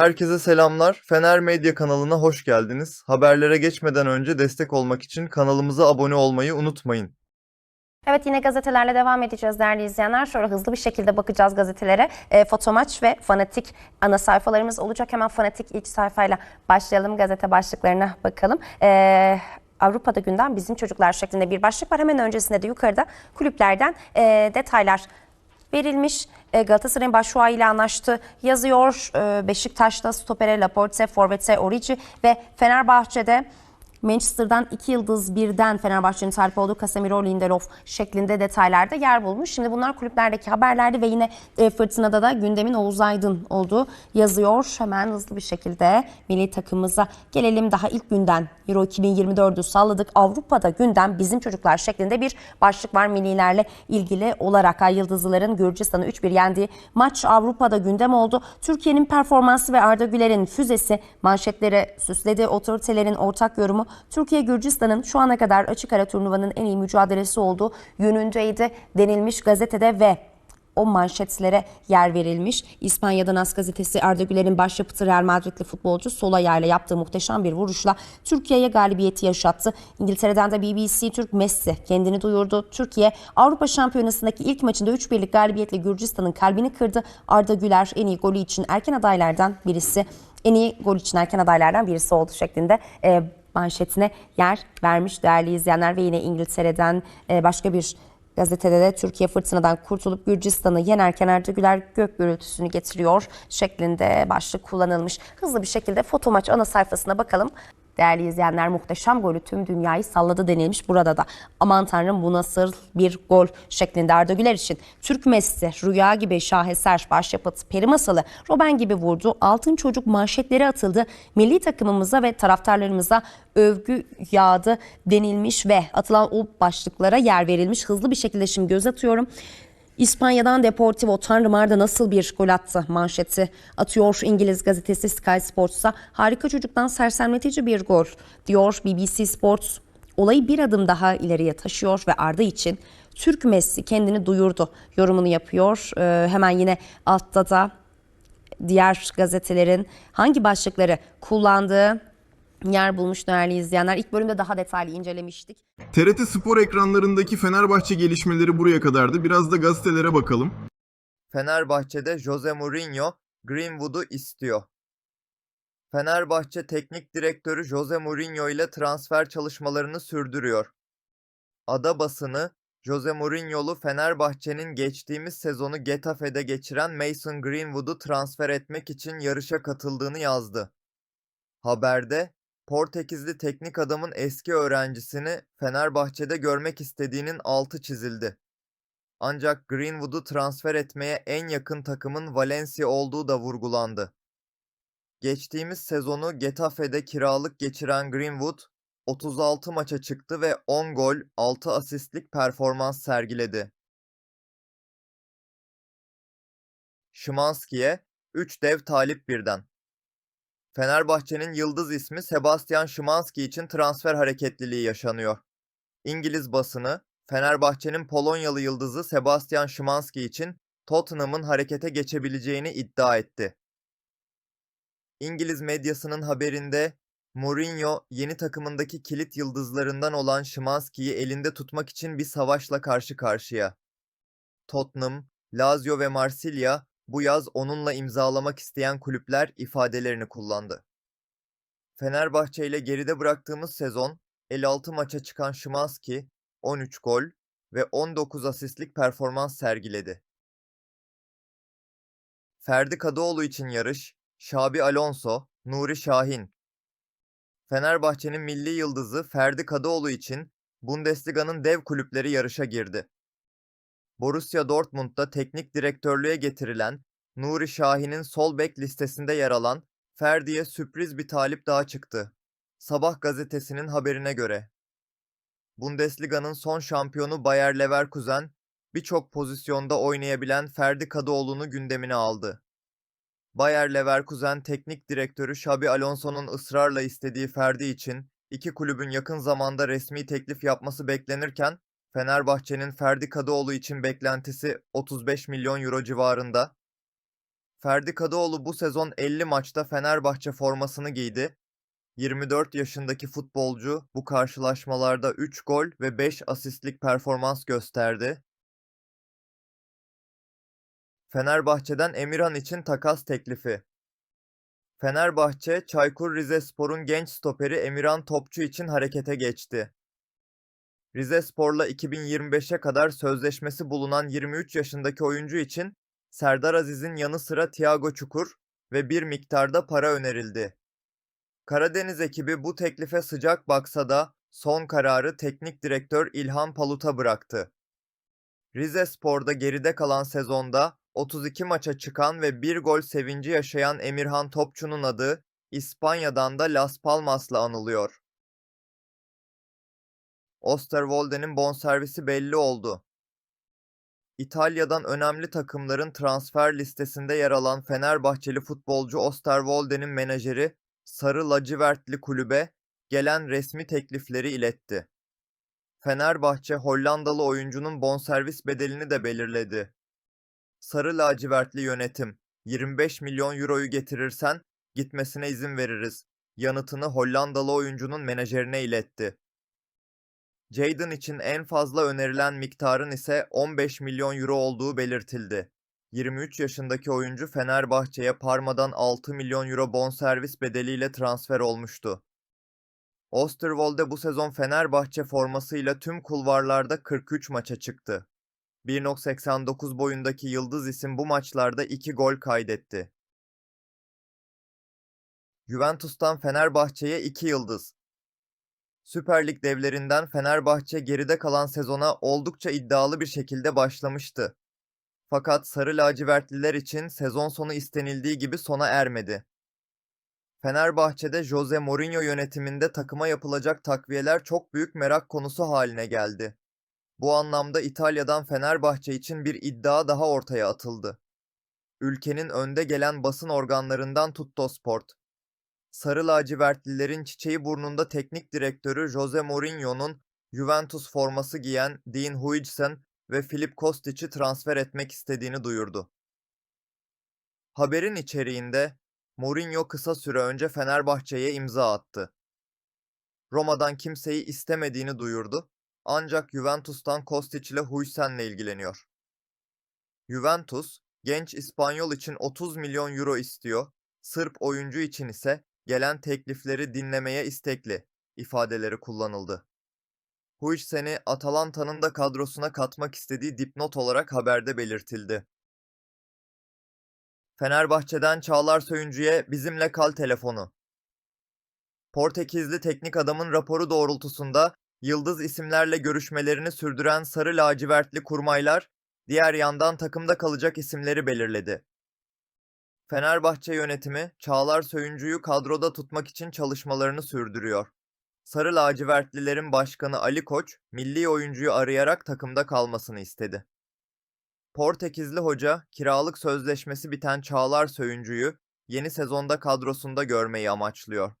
Herkese selamlar. Fener Medya kanalına hoş geldiniz. Haberlere geçmeden önce destek olmak için kanalımıza abone olmayı unutmayın. Evet yine gazetelerle devam edeceğiz değerli izleyenler. Şöyle hızlı bir şekilde bakacağız gazetelere. E, Fotomaç ve Fanatik ana sayfalarımız olacak. Hemen Fanatik ilk sayfayla başlayalım. Gazete başlıklarına bakalım. E, Avrupa'da gündem bizim çocuklar şeklinde bir başlık var. Hemen öncesinde de yukarıda kulüplerden e, detaylar verilmiş. E, Galatasaray'ın Başşuay ile anlaştı yazıyor. E, Beşiktaş'ta Stopere, Laporte, Forvet'e, Origi ve Fenerbahçe'de Manchester'dan iki yıldız birden Fenerbahçe'nin talip olduğu Casemiro, Lindelof şeklinde detaylarda yer bulmuş. Şimdi bunlar kulüplerdeki haberlerdi ve yine e, Fırtına'da da gündemin Oğuz Aydın olduğu yazıyor. Hemen hızlı bir şekilde milli takımımıza gelelim. Daha ilk günden Euro 2024'ü salladık. Avrupa'da gündem bizim çocuklar şeklinde bir başlık var millilerle ilgili olarak. Ay Yıldızlıların Gürcistan'ı 3-1 yendiği maç Avrupa'da gündem oldu. Türkiye'nin performansı ve Arda Güler'in füzesi manşetlere süsledi. Otoritelerin ortak yorumu Türkiye Gürcistan'ın şu ana kadar açık ara turnuvanın en iyi mücadelesi olduğu yönündeydi denilmiş gazetede ve o manşetlere yer verilmiş. İspanya'dan As gazetesi Arda Güler'in başyapıtı Real Madridli futbolcu sol ayağıyla yaptığı muhteşem bir vuruşla Türkiye'ye galibiyeti yaşattı. İngiltere'den de BBC Türk Messi kendini duyurdu. Türkiye Avrupa Şampiyonası'ndaki ilk maçında 3-1'lik galibiyetle Gürcistan'ın kalbini kırdı. Arda Güler en iyi golü için erken adaylardan birisi. En iyi gol için erken adaylardan birisi oldu şeklinde e, manşetine yer vermiş değerli izleyenler ve yine İngiltere'den e, başka bir Gazetede de Türkiye fırtınadan kurtulup Gürcistan'ı yenerken Arda Güler gök gürültüsünü getiriyor şeklinde başlık kullanılmış. Hızlı bir şekilde foto maç ana sayfasına bakalım. Değerli izleyenler muhteşem golü tüm dünyayı salladı denilmiş burada da. Aman tanrım bu nasıl bir gol şeklinde Arda Güler için. Türk Messi, Rüya gibi şaheser, başyapıt, peri masalı, Robben gibi vurdu. Altın çocuk manşetleri atıldı. Milli takımımıza ve taraftarlarımıza övgü yağdı denilmiş ve atılan o başlıklara yer verilmiş. Hızlı bir şekilde şimdi göz atıyorum. İspanya'dan Deportivo Tanrım Arda nasıl bir gol attı manşeti atıyor İngiliz gazetesi Sky Sports'a. Harika çocuktan sersemletici bir gol diyor BBC Sports. Olayı bir adım daha ileriye taşıyor ve Arda için Türk Messi kendini duyurdu yorumunu yapıyor. Ee, hemen yine altta da diğer gazetelerin hangi başlıkları kullandığı yer bulmuş değerli izleyenler. İlk bölümde daha detaylı incelemiştik. TRT Spor ekranlarındaki Fenerbahçe gelişmeleri buraya kadardı. Biraz da gazetelere bakalım. Fenerbahçe'de Jose Mourinho Greenwood'u istiyor. Fenerbahçe Teknik Direktörü Jose Mourinho ile transfer çalışmalarını sürdürüyor. Ada basını Jose Mourinho'lu Fenerbahçe'nin geçtiğimiz sezonu Getafe'de geçiren Mason Greenwood'u transfer etmek için yarışa katıldığını yazdı. Haberde Portekizli teknik adamın eski öğrencisini Fenerbahçe'de görmek istediğinin altı çizildi. Ancak Greenwood'u transfer etmeye en yakın takımın Valencia olduğu da vurgulandı. Geçtiğimiz sezonu Getafe'de kiralık geçiren Greenwood, 36 maça çıktı ve 10 gol, 6 asistlik performans sergiledi. Szymanski'ye 3 dev talip birden. Fenerbahçe'nin yıldız ismi Sebastian Szymanski için transfer hareketliliği yaşanıyor. İngiliz basını Fenerbahçe'nin Polonyalı yıldızı Sebastian Szymanski için Tottenham'ın harekete geçebileceğini iddia etti. İngiliz medyasının haberinde Mourinho yeni takımındaki kilit yıldızlarından olan Szymanski'yi elinde tutmak için bir savaşla karşı karşıya. Tottenham, Lazio ve Marsilya bu yaz onunla imzalamak isteyen kulüpler ifadelerini kullandı. Fenerbahçe ile geride bıraktığımız sezon 56 maça çıkan Szymanski 13 gol ve 19 asistlik performans sergiledi. Ferdi Kadıoğlu için yarış, Xabi Alonso, Nuri Şahin. Fenerbahçe'nin milli yıldızı Ferdi Kadıoğlu için Bundesliga'nın dev kulüpleri yarışa girdi. Borussia Dortmund'da teknik direktörlüğe getirilen Nuri Şahin'in sol bek listesinde yer alan Ferdi'ye sürpriz bir talip daha çıktı. Sabah gazetesinin haberine göre. Bundesliga'nın son şampiyonu Bayer Leverkusen, birçok pozisyonda oynayabilen Ferdi Kadıoğlu'nu gündemine aldı. Bayer Leverkusen teknik direktörü Xabi Alonso'nun ısrarla istediği Ferdi için iki kulübün yakın zamanda resmi teklif yapması beklenirken Fenerbahçe'nin Ferdi Kadıoğlu için beklentisi 35 milyon euro civarında. Ferdi Kadıoğlu bu sezon 50 maçta Fenerbahçe formasını giydi. 24 yaşındaki futbolcu bu karşılaşmalarda 3 gol ve 5 asistlik performans gösterdi. Fenerbahçe'den Emirhan için takas teklifi. Fenerbahçe, Çaykur Rizespor'un genç stoperi Emirhan Topçu için harekete geçti. Rizespor'la 2025'e kadar sözleşmesi bulunan 23 yaşındaki oyuncu için Serdar Aziz'in yanı sıra Thiago Çukur ve bir miktarda para önerildi. Karadeniz ekibi bu teklife sıcak baksa da son kararı teknik direktör İlhan Palut'a bıraktı. Rizespor'da geride kalan sezonda 32 maça çıkan ve bir gol sevinci yaşayan Emirhan Topçu'nun adı İspanya'dan da Las Palmas'la anılıyor. Osterwolde'nin bonservisi belli oldu. İtalya'dan önemli takımların transfer listesinde yer alan Fenerbahçeli futbolcu Osterwolde'nin menajeri Sarı Lacivertli kulübe gelen resmi teklifleri iletti. Fenerbahçe Hollandalı oyuncunun bonservis bedelini de belirledi. Sarı lacivertli yönetim 25 milyon euroyu getirirsen gitmesine izin veririz. Yanıtını Hollandalı oyuncunun menajerine iletti. Jadon için en fazla önerilen miktarın ise 15 milyon euro olduğu belirtildi. 23 yaşındaki oyuncu Fenerbahçe'ye Parma'dan 6 milyon euro bonservis bedeliyle transfer olmuştu. Osterwolde bu sezon Fenerbahçe formasıyla tüm kulvarlarda 43 maça çıktı. 1.89 boyundaki yıldız isim bu maçlarda 2 gol kaydetti. Juventus'tan Fenerbahçe'ye 2 yıldız. Süper Lig devlerinden Fenerbahçe geride kalan sezona oldukça iddialı bir şekilde başlamıştı. Fakat Sarı lacivertliler için sezon sonu istenildiği gibi sona ermedi. Fenerbahçe'de Jose Mourinho yönetiminde takıma yapılacak takviyeler çok büyük merak konusu haline geldi. Bu anlamda İtalya'dan Fenerbahçe için bir iddia daha ortaya atıldı. Ülkenin önde gelen basın organlarından Tuttosport, Sarı lacivertlilerin çiçeği burnunda teknik direktörü Jose Mourinho'nun Juventus forması giyen Dean Huijsen ve Filip Kostic'i transfer etmek istediğini duyurdu. Haberin içeriğinde Mourinho kısa süre önce Fenerbahçe'ye imza attı. Roma'dan kimseyi istemediğini duyurdu ancak Juventus'tan Kostic ile Huijsen'le ilgileniyor. Juventus, genç İspanyol için 30 milyon euro istiyor, Sırp oyuncu için ise gelen teklifleri dinlemeye istekli ifadeleri kullanıldı. Huijsen'i Atalanta'nın da kadrosuna katmak istediği dipnot olarak haberde belirtildi. Fenerbahçe'den Çağlar Söyüncü'ye bizimle kal telefonu. Portekizli teknik adamın raporu doğrultusunda yıldız isimlerle görüşmelerini sürdüren sarı lacivertli kurmaylar, diğer yandan takımda kalacak isimleri belirledi. Fenerbahçe yönetimi Çağlar Söyüncü'yü kadroda tutmak için çalışmalarını sürdürüyor. Sarı lacivertlilerin başkanı Ali Koç, milli oyuncuyu arayarak takımda kalmasını istedi. Portekizli hoca, kiralık sözleşmesi biten Çağlar Söyüncü'yü yeni sezonda kadrosunda görmeyi amaçlıyor.